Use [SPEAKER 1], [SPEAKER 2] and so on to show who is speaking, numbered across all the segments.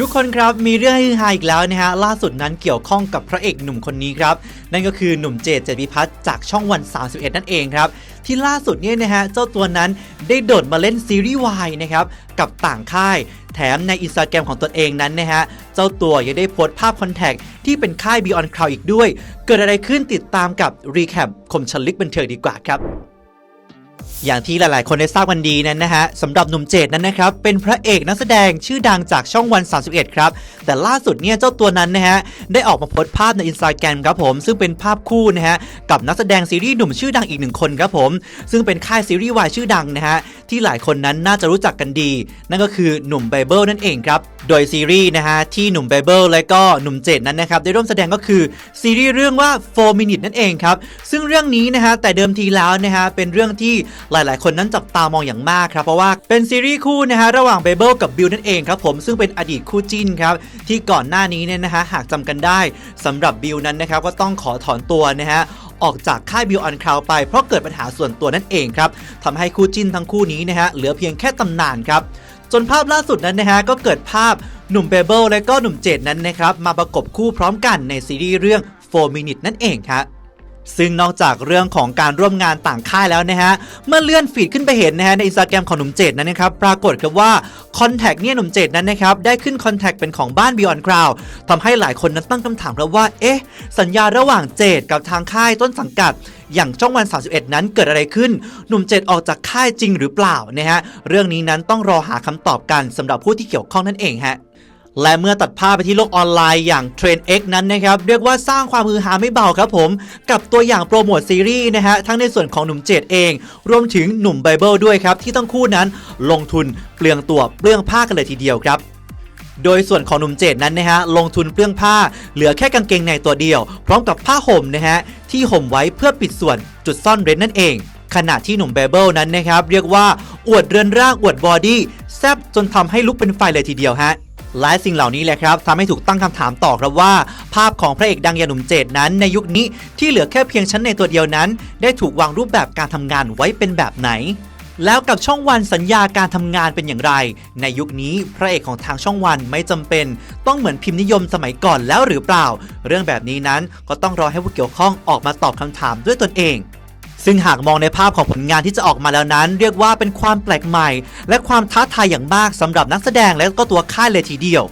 [SPEAKER 1] ทุกคนครับมีเรื่องให้ฮือฮาอีกแล้วนะฮะล่าสุดนั้นเกี่ยวข้องกับพระเอกหนุ่มคนนี้ครับ นั่นก็คือหนุ่มเจดเจดพิพัฒน์จากช่องวัน 31 นั่นเองครับ ที่ล่าสุดเนี่ยนะฮะเจ้าตัวนั้นได้โดดมาเล่นซีรีส์วายนะครับกับต่างค่าย แถมในอินสตาแกรมของตนเองนั้นนะฮะเจ้าตัวยังได้โพสต์ภาพคอนแทคที่เป็นค่าย Beyond Cloud อีกด้วย เกิดอะไรขึ้นติดตามกับรีแคปคมชลิกบันเทิงดีกว่าครับ อย่างที่หลายๆ คนได้ทราบกันดีนั้นนะฮะสำหรับหนุ่มเจดนั้นนะครับ เป็นพระเอกนักแสดงชื่อดังจากช่องวัน 31 ครับ แต่ล่าสุดเนี่ยเจ้าตัวนั้นนะฮะ ได้ออกมาโพสต์ภาพในอินสตาแกรมครับผม ซึ่งเป็นภาพคู่นะฮะ กับนักแสดงซีรีส์หนุ่มชื่อดังอีกหนึ่งคนครับผม ซึ่งเป็นค่ายซีรีส์วายชื่อดังนะฮะ ที่หลายคนนั้นน่าจะรู้จักกันดี นั่นก็คือหนุ่มไบเบิลนั่นเองครับ โดยซีรีส์นะฮะที่หนุ่มไบเบิลและก็หนุ่มเจดนั้นนะครับได้ร่วมแสดงก็คือซีรีส์เรื่องว่า 4 minute นั่นเองครับ ซึ่งเรื่องนี้นะฮะแต่เดิมทีแล้วนะฮะเป็นเรื่องที่หลาย ๆ คนนั้นจับตามองอย่างมากครับ เพราะว่าเป็นซีรีส์คู่นะฮะระหว่างไบเบิลกับบิลนั่นเองครับผมซึ่งเป็นอดีตคู่จิ้นครับที่ก่อนหน้านี้เนี่ยนะฮะหากจำกันได้สำหรับบิลนั้นนะครับก็ต้องขอถอนตัวนะฮะออกจากค่ายบิวอันคราวไปเพราะเกิดปัญหาส่วนตัวนั่นเองครับทำให้คู่จิ้นทั้งคู่นี้นะฮะเหลือเพียงแค่ตำนานครับ จนภาพล่าสุดนั้นนะฮะก็เกิดภาพหนุ่มเบเบิลและก็หนุ่มเจดนั้นนะครับมาประกบคู่พร้อมกันในซีรีส์เรื่อง 4 Minute นั่นเองครับซึ่งนอกจากเรื่องของการร่วมงานต่างค่ายแล้วนะฮะ เมื่อเลื่อนฟีดขึ้นไปเห็นนะฮะในอินสตาแกรมของหนุ่มเจดนั้นนะครับ ปรากฏครับว่า คอนแทคเนี่ยหนุ่มเจดนั้นนะครับได้ขึ้นคอนแทคเป็นของบ้าน Beyond Cloud ทำให้หลายคนนั้นตั้งคำถามแล้วว่า เอ๊ะ สัญญาระหว่างเจดกับทางค่ายต้นสังกัด อย่างช่องวัน 31 นั้นเกิดอะไรขึ้น หนุ่มเจดออกจากค่ายจริงหรือเปล่านะฮะเรื่องนี้นั้นต้องรอหาคำตอบกันสำหรับผู้ที่เกี่ยวข้องนั่นเองฮะ และเมื่อตัดภาพไปที่โลกออนไลน์อย่าง t r e n X นั้นนะครับ เรียกว่าสร้างความฮือฮาไม่เบาครับผม กับตัวอย่างโปรโมทซีรีส์นะฮะ ทั้งในส่วนของหนุ่มเจดเอง รวมถึงหนุ่มไบเบิลด้วยครับ ที่ทั้งคู่นั้นลงทุนเปลืองตัวเปลืองผ้ากันเลยทีเดียวครับโดยส่วนของหนุ่มเจดนั้นนะฮะลงทุนเปลื้องผ้า เหลือแค่กางเกงในตัวเดียว พร้อมกับผ้าห่มนะฮะที่ห่มไว้เพื่อปิดส่วนจุดซ่อนเร้นนั่นเอง ขณะที่หนุ่มเบเบิลนั้นนะครับ เรียกว่าอวดเรือนร่างอวดบอดี้แซบจนทำให้ลุกเป็นไฟเลยทีเดียวฮะ และสิ่งเหล่านี้แหละครับทำให้ถูกตั้งคำถามต่อครับว่า ภาพของพระเอกดังอย่างหนุ่มเจดนั้น ในยุคนี้ที่เหลือแค่เพียงชั้นในตัวเดียวนั้น ได้ถูกวางรูปแบบการทำงานไว้เป็นแบบไหนแล้วกับช่องวันสัญญาการทำงานเป็นอย่างไร ในยุคนี้พระเอกของทางช่องวันไม่จำเป็น ต้องเหมือนพิมพ์นิยมสมัยก่อนแล้วหรือเปล่า เรื่องแบบนี้นั้นก็ต้องรอให้ผู้เกี่ยวข้องออกมาตอบคำถามด้วยตนเอง ซึ่งหากมองในภาพของผลงานที่จะออกมาแล้วนั้น เรียกว่าเป็นความแปลกใหม่ และความท้าทายอย่างมากสำหรับนักแสดงและก็ตัวค่ายเลยทีเดียว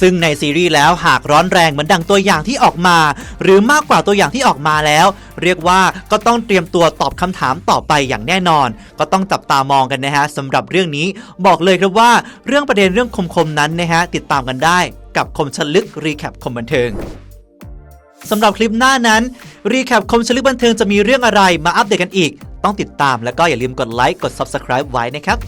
[SPEAKER 1] ซึ่งในซีรีส์แล้วหากร้อนแรงเหมือนดังตัวอย่างที่ออกมา หรือมากกว่าตัวอย่างที่ออกมาแล้ว เรียกว่าก็ต้องเตรียมตัวตอบคำถามต่อไปอย่างแน่นอน ก็ต้องจับตามองกันนะฮะสำหรับเรื่องนี้ บอกเลยครับว่าเรื่องประเด็นเรื่องคมๆนั้นนะฮะติดตามกันได้กับคมชลึกรีแคปคมบันเทิง สำหรับคลิปหน้านั้น รีแคปคมชลึกบันเทิงจะมีเรื่องอะไรมาอัปเดตกันอีก ต้องติดตามแล้วก็อย่าลืมกดไลค์กด Subscribe ไว้นะครับ